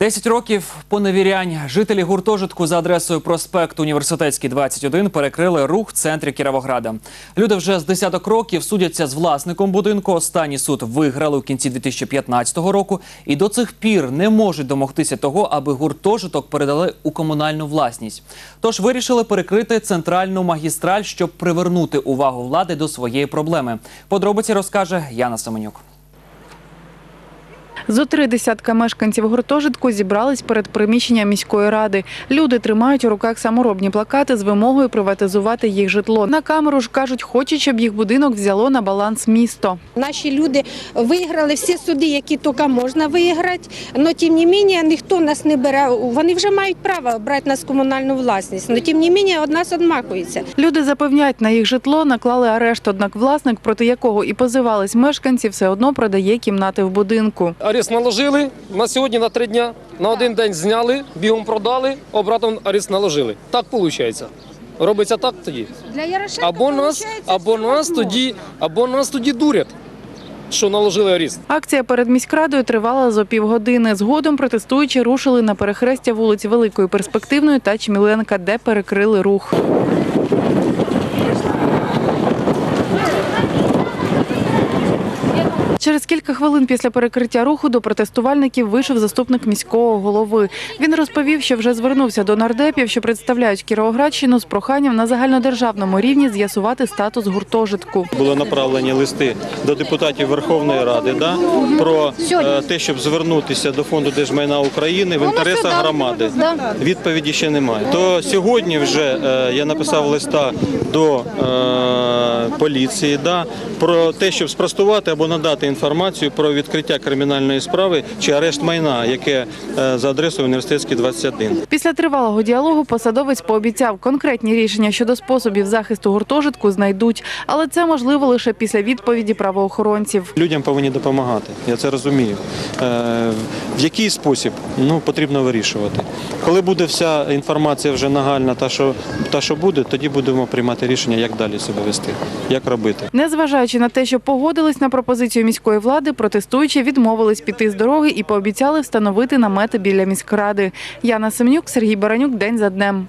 10 років поневірянь. Жителі гуртожитку за адресою проспект Університетський 21 перекрили рух в центрі Кіровограда. Люди вже з десяток років судяться з власником будинку. Останній суд виграли у кінці 2015 року і до цих пір не можуть домогтися того, аби гуртожиток передали у комунальну власність. Тож вирішили перекрити центральну магістраль, щоб привернути увагу влади до своєї проблеми. Подробиці розкаже Яна Семенюк. Зо три десятка мешканців гуртожитку зібрались перед приміщенням міської ради. Люди тримають у руках саморобні плакати з вимогою приватизувати їх житло. На камеру ж кажуть, хочуть, щоб їх будинок взяло на баланс місто. Наші люди виграли всі суди, які тільки можна виграти, але тим не менше ніхто нас не бере. Вони вже мають право брати нас комунальну власність, але тим не менше від нас відмахуються. Люди запевняють, на їх житло наклали арешт, однак власник, проти якого і позивались мешканці, все одно продає кімнати в будинку. Арест наложили на сьогодні на три дня. На один день зняли, бігом продали, обратно арест наложили. Так виходить. Робиться так тоді. Для Ярошенка Або нас, або нас тоді, або нас тоді дурять, що наложили арест. Акція перед міськрадою тривала зо півгодини. Згодом протестуючі рушили на перехрестя вулиць Великої Перспективної та Чміленка, де перекрили рух. Через кілька хвилин після перекриття руху до протестувальників вийшов заступник міського голови. Він розповів, що вже звернувся до нардепів, що представляють Кіровоградщину з проханням на загальнодержавному рівні з'ясувати статус гуртожитку. Були направлені листи до депутатів Верховної Ради да, про е, те, щоб звернутися до фонду держмайна України в інтересах громади. Відповіді ще немає. То сьогодні вже е, я написав листа до е, поліції да, про те, щоб спростувати або надати інформацію про відкриття кримінальної справи чи арешт майна, яке е, за адресою університетський 21. Після тривалого діалогу посадовець пообіцяв конкретні рішення щодо способів захисту гуртожитку знайдуть, але це можливо лише після відповіді правоохоронців. Людям повинні допомагати. Я це розумію. Е, В який спосіб ну потрібно вирішувати. Коли буде вся інформація вже нагальна, та що та що буде, тоді будемо приймати рішення, як далі себе вести, як робити. Незважаючи на те, що погодились на пропозицію міської влади, протестуючі відмовились піти з дороги і пообіцяли встановити намети біля міськради. Яна Семнюк, Сергій Баранюк, день за днем.